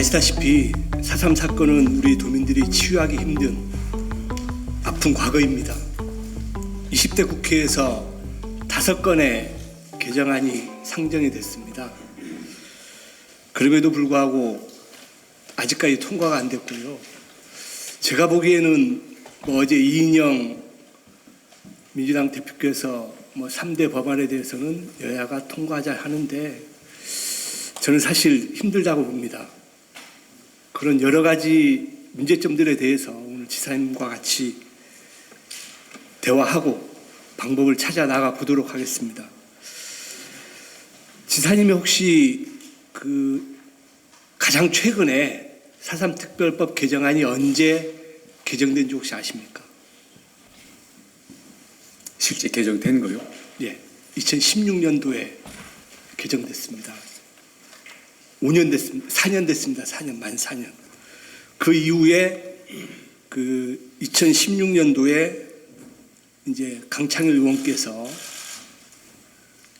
아시다시피 4.3 사건은 우리 도민들이 치유하기 힘든 아픈 과거입니다. 20대 국회에서 다섯 건의 개정안이 상정이 됐습니다. 그럼에도 불구하고 아직까지 통과가 안 됐고요. 제가 보기에는 뭐 어제 이인영 민주당 대표께서 뭐 3대 법안에 대해서는 여야가 통과하자 하는데 저는 사실 힘들다고 봅니다. 그런 여러 가지 문제점들에 대해서 오늘 지사님과 같이 대화하고 방법을 찾아 나가 보도록 하겠습니다. 지사님이 혹시 그 가장 최근에 4.3 특별법 개정안이 언제 개정된지 혹시 아십니까? 실제 개정된 거요? 예, 2016년도에 개정됐습니다. 5년 됐습니다. 4년 됐습니다. 4년 만 4년. 그 이후에 그 2016년도에 이제 강창일 의원께서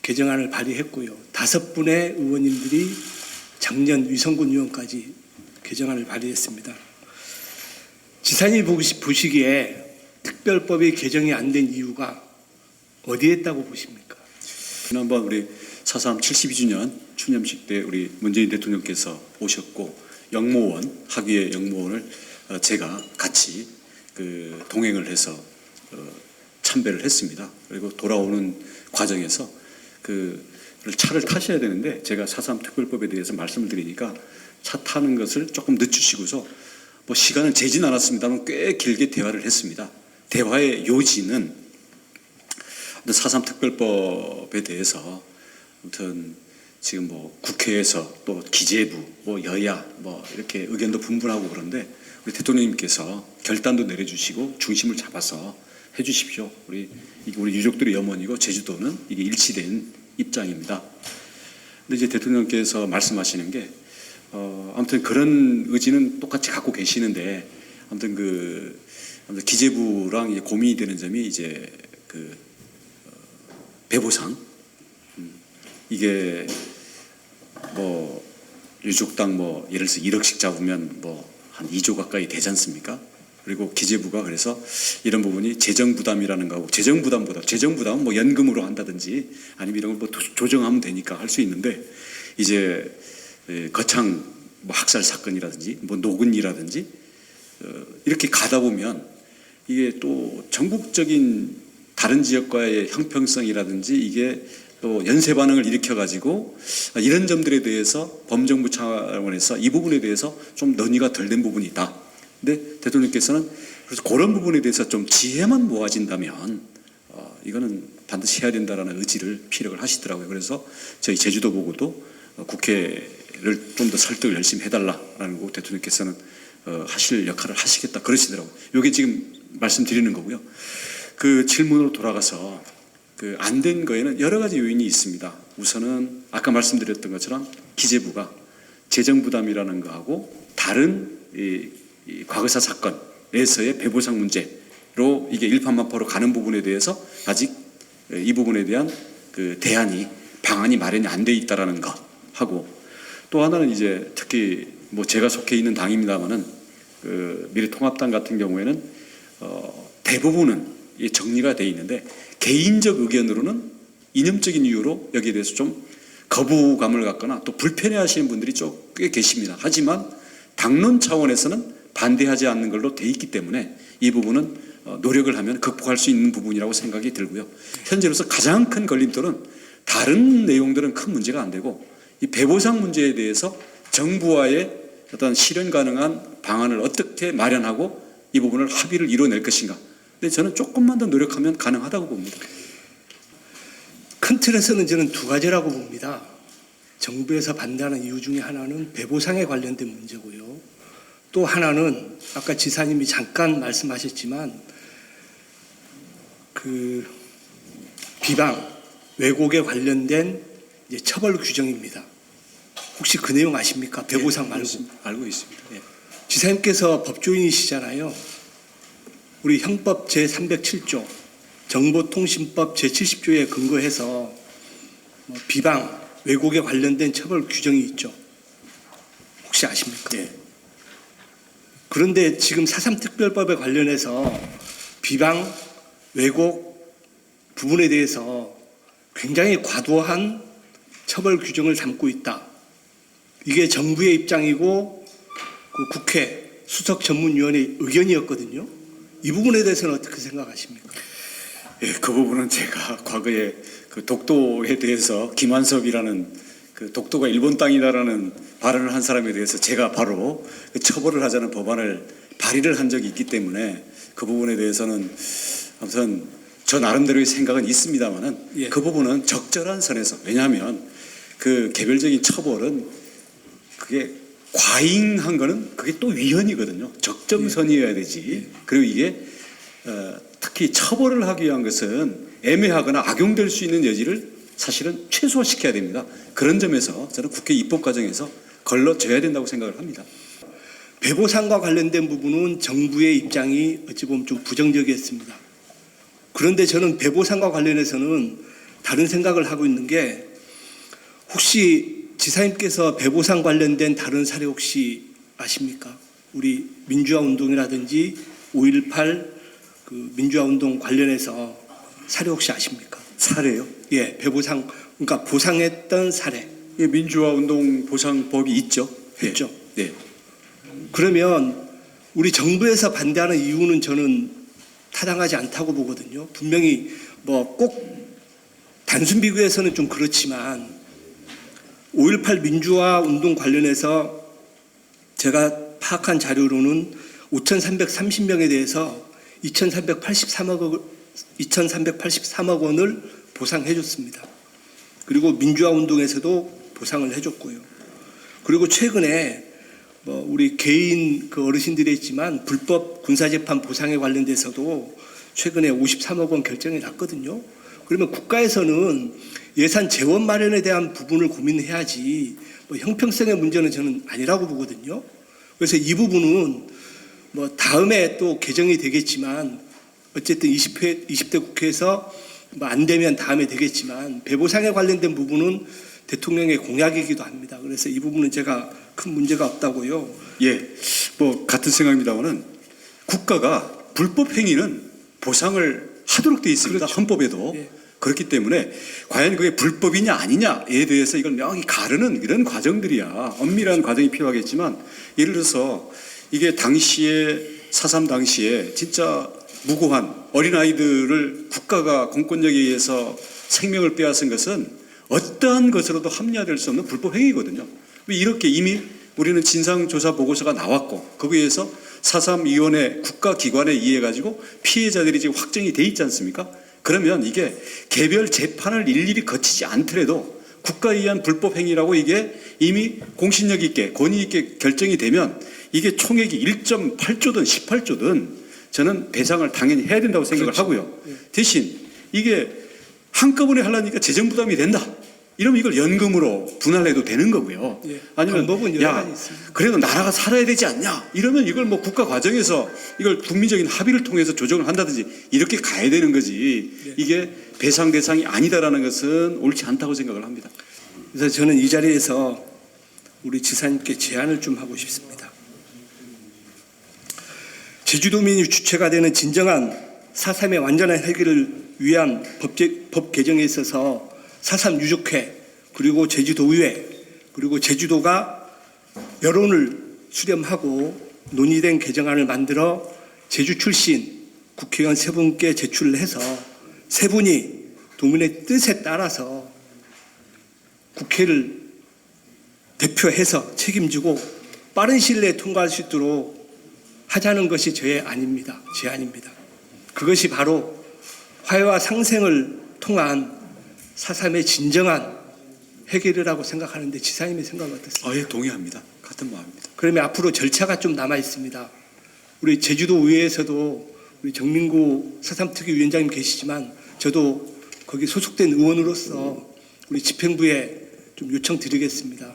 개정안을 발의했고요. 다섯 분의 의원님들이 작년 위성군 의원까지 개정안을 발의했습니다. 보시- 보시기에 특별법이 개정이 안 된 이유가 어디에 있다고 보십니까? 지난번 우리 4.3 72주년 추념식 때 우리 문재인 대통령께서 오셨고 영모원 학위의 영모원을 어, 제가 같이 그 동행을 해서 어, 참배를 했습니다. 그리고 돌아오는 과정에서 그 차를 타셔야 되는데 제가 4.3 특별법에 대해서 말씀을 드리니까 차 타는 것을 조금 늦추시고서 뭐 시간은 재진 않았습니다만 꽤 길게 대화를 했습니다. 대화의 요지는 4.3 특별법에 대해서 아무튼 지금 뭐 국회에서 또 기재부, 뭐 여야 뭐 이렇게 의견도 분분하고 그런데 우리 대통령님께서 결단도 내려주시고 중심을 잡아서 해주십시오. 우리 우리 유족들의 염원이고 제주도는 이게 일치된 입장입니다. 근데 이제 대통령께서 말씀하시는 게 어, 아무튼 그런 의지는 똑같이 갖고 계시는데 아무튼 그 아무튼 기재부랑 이제 고민이 되는 점이 이제 그 어, 배보상 음, 이게 뭐 유족당 뭐 예를 들어서 1억씩 잡으면 뭐 한 2조 가까이 되지 않습니까? 그리고 기재부가 그래서 이런 부분이 재정 부담이라는 거하고 재정 부담보다 재정 부담은 뭐 연금으로 한다든지 아니면 이런 걸뭐 조정하면 되니까 할 수 있는데 이제 예, 거창 뭐 학살 사건이라든지 뭐 노근이라든지 어, 이렇게 가다 보면 이게 또 전국적인 다른 지역과의 형평성이라든지 이게 또 연쇄 반응을 일으켜 가지고 이런 점들에 대해서 범정부 차원에서 이 부분에 대해서 좀 논의가 덜 된 부분이 있다. 근데 대통령께서는 그래서 그런 부분에 대해서 좀 지혜만 모아진다면 어, 이거는 반드시 해야 된다라는 의지를 피력을 하시더라고요. 그래서 저희 제주도 보고도 어, 국회를 좀 더 설득을 열심히 해달라라는 거 대통령께서는 어, 하실 역할을 하시겠다 그러시더라고요. 이게 지금 말씀드리는 거고요. 그 질문으로 돌아가서 그 안 된 거에는 여러 가지 요인이 있습니다. 우선은 아까 말씀드렸던 것처럼 기재부가 재정 부담이라는 거하고 다른 이, 이 과거사 사건에서의 배보상 문제로 이게 일파만파로 가는 부분에 대해서 아직 이 부분에 대한 그 대안이 방안이 마련이 안 돼 있다라는 것 하고 또 하나는 이제 특히 뭐 제가 속해 있는 당입니다만은 그 미래통합당 같은 경우에는 어 대부분은 이 정리가 돼 있는데 개인적 의견으로는 이념적인 이유로 여기에 대해서 좀 거부감을 갖거나 또 불편해 하시는 분들이 좀꽤 계십니다. 하지만 당론 차원에서는 반대하지 않는 걸로 돼 있기 때문에 이 부분은 어, 노력을 하면 극복할 수 있는 부분이라고 생각이 들고요. 현재로서 가장 큰 걸림돌은 다른 내용들은 큰 문제가 안 되고 이 배보상 문제에 대해서 정부와의 어떤 실현 가능한 방안을 어떻게 마련하고 이 부분을 합의를 이뤄낼 것인가. 근데 저는 조금만 더 노력하면 가능하다고 봅니다. 큰 틀에서는 저는 두 가지라고 봅니다. 정부에서 반대하는 이유 중에 하나는 배보상에 관련된 문제고요. 또 하나는 아까 지사님이 잠깐 말씀하셨지만 그 비방 왜곡에 관련된 처벌 규정입니다. 혹시 그 내용 아십니까? 배보상 말고 알고 있습니다. 예. 지사님께서 법조인이시잖아요. 우리 형법 제 307조, 정보통신법 제 70조에 근거해서 뭐 비방, 왜곡에 관련된 처벌 규정이 있죠. 혹시 아십니까? 예. 그런데 지금 4.3 특별법에 관련해서 비방, 왜곡 부분에 대해서 굉장히 과도한 처벌 규정을 담고 있다. 이게 정부의 입장이고 그 국회 수석 전문위원회 의견이었거든요. 이 부분에 대해서는 어떻게 생각하십니까? 예, 그 부분은 제가 과거에 그 독도에 대해서 김한섭이라는 그 독도가 일본 땅이다라는 발언을 한 사람에 대해서 제가 바로 그 처벌을 하자는 법안을 발의를 한 적이 있기 때문에 그 부분에 대해서는 아무튼 저 나름대로의 생각은 있습니다만은 예. 그 부분은 적절한 선에서 왜냐하면 그 개별적인 처벌은 그게 과잉한 거는 그게 또 위헌이거든요. 적정선이어야 되지. 그리고 이게 어, 특히 처벌을 하기 위한 것은 애매하거나 악용될 수 있는 여지를 사실은 최소화시켜야 됩니다. 그런 점에서 저는 국회 입법 과정에서 걸러져야 된다고 생각을 합니다. 배보상과 관련된 부분은 정부의 입장이 어찌 보면 좀 부정적이었습니다. 그런데 저는 배보상과 관련해서는 다른 생각을 하고 있는 게 혹시 지사님께서 배보상 관련된 다른 사례 혹시 아십니까? 우리 민주화 운동이라든지 5.18 그 민주화 운동 관련해서 사례 혹시 아십니까? 사례요? 예, 배보상 그러니까 보상했던 사례. 예, 민주화 운동 보상법이 있죠. 예. 있죠. 네. 그러면 우리 정부에서 반대하는 이유는 저는 타당하지 않다고 보거든요. 분명히 뭐 꼭 단순 비교해서는 좀 그렇지만 5.18 민주화 운동 관련해서 제가 파악한 자료로는 5,330명에 대해서 2,383억 원, 2,383억 원을 보상해 줬습니다. 그리고 민주화 운동에서도 보상을 해 줬고요. 그리고 최근에 뭐 우리 개인 그 어르신들이 있지만 불법 군사재판 보상에 관련돼서도 최근에 53억 원 결정이 났거든요. 그러면 국가에서는 예산 재원 마련에 대한 부분을 고민해야지 뭐 형평성의 문제는 저는 아니라고 보거든요. 그래서 이 부분은 뭐 다음에 또 개정이 되겠지만 어쨌든 20회 20대 국회에서 뭐 안 되면 다음에 되겠지만 배보상에 관련된 부분은 대통령의 공약이기도 합니다. 그래서 이 부분은 제가 큰 문제가 없다고요. 예, 뭐 같은 생각입니다만은 국가가 불법 행위는 보상을 하도록 되어 있습니다. 그렇죠. 헌법에도. 예. 그렇기 때문에 과연 그게 불법이냐 아니냐에 대해서 이걸 명확히 가르는 이런 과정들이야. 엄밀한 과정이 필요하겠지만 예를 들어서 이게 당시에 사삼 당시에 진짜 무고한 어린아이들을 국가가 공권력에 의해서 생명을 빼앗은 것은 어떠한 것으로도 합리화될 수 없는 불법 행위거든요. 왜 이렇게 이미 우리는 진상조사 보고서가 나왔고 거기에서 사삼위원회 국가기관에 의해 가지고 피해자들이 지금 확정이 돼 있지 않습니까? 그러면 이게 개별 재판을 일일이 거치지 않더라도 국가에 의한 불법 행위라고 이게 이미 공신력 있게 권위 있게 결정이 되면 이게 총액이 1.8조든 18조든 저는 배상을 당연히 해야 된다고 생각을 그렇죠. 하고요. 예. 대신 이게 한꺼번에 하려니까 재정 부담이 된다. 이러면 이걸 연금으로 분할해도 되는 거고요. 예. 아니면 방법은 여러 야 가지 있습니다. 그래도 나라가 살아야 되지 않냐? 이러면 이걸 뭐 국가 과정에서 이걸 국민적인 합의를 통해서 조정을 한다든지 이렇게 가야 되는 거지. 예. 이게 배상 대상이 아니다라는 것은 옳지 않다고 생각을 합니다. 그래서 저는 이 자리에서 우리 지사님께 제안을 좀 하고 싶습니다. 제주도민이 주체가 되는 진정한 4.3의 완전한 해결을 위한 법, 제, 법 개정에 있어서 4.3 유족회 그리고 제주도의회 그리고 제주도가 여론을 수렴하고 논의된 개정안을 만들어 제주 출신 국회의원 세 분께 제출을 해서 세 분이 도민의 뜻에 따라서 국회를 대표해서 책임지고 빠른 시일 내에 통과할 수 있도록 하자는 것이 저의 아닙니다. 제안입니다. 그것이 바로 화해와 상생을 통한 사삼의 진정한 해결이라고 생각하는데 지사님의 생각은 어떻습니까? 아예 동의합니다. 같은 마음입니다. 그러면 앞으로 절차가 좀 남아 있습니다. 우리 제주도 의회에서도 우리 정민구 사삼특위 위원장님 계시지만 저도 거기 소속된 의원으로서 우리 집행부에 좀 요청드리겠습니다.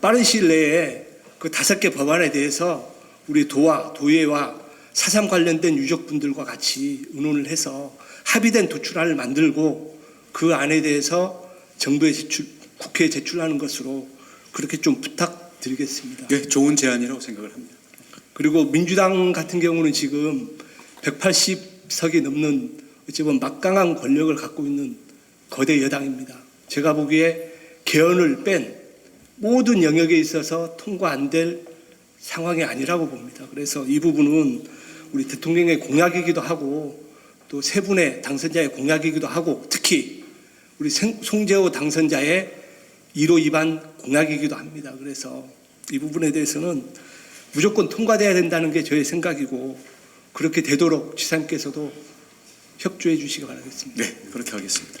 빠른 시일 내에 그 다섯 개 법안에 대해서 우리 도와 도의회와 사삼 관련된 유족분들과 같이 의논을 해서 합의된 도출안을 만들고 그 안에 대해서 정부에 제출, 국회에 제출하는 것으로 그렇게 좀 부탁 드리겠습니다. 네, 좋은 제안이라고 생각을 합니다. 그리고 민주당 같은 경우는 지금 180석이 넘는 어찌 보면 막강한 권력을 갖고 있는 거대 여당입니다. 제가 보기에 개헌을 뺀 모든 영역에 있어서 통과 안 될 상황이 아니라고 봅니다. 그래서 이 부분은 우리 대통령의 공약이기도 하고 또 세 분의 당선자의 공약이기도 하고 특히 우리 생- 송재호 당선자의 1호 위반 공약이기도 합니다. 그래서 이 부분에 대해서는 무조건 통과돼야 된다는 게 저의 생각이고 그렇게 되도록 지사님께서도 협조해 주시기 바라겠습니다. 네, 그렇게 하겠습니다.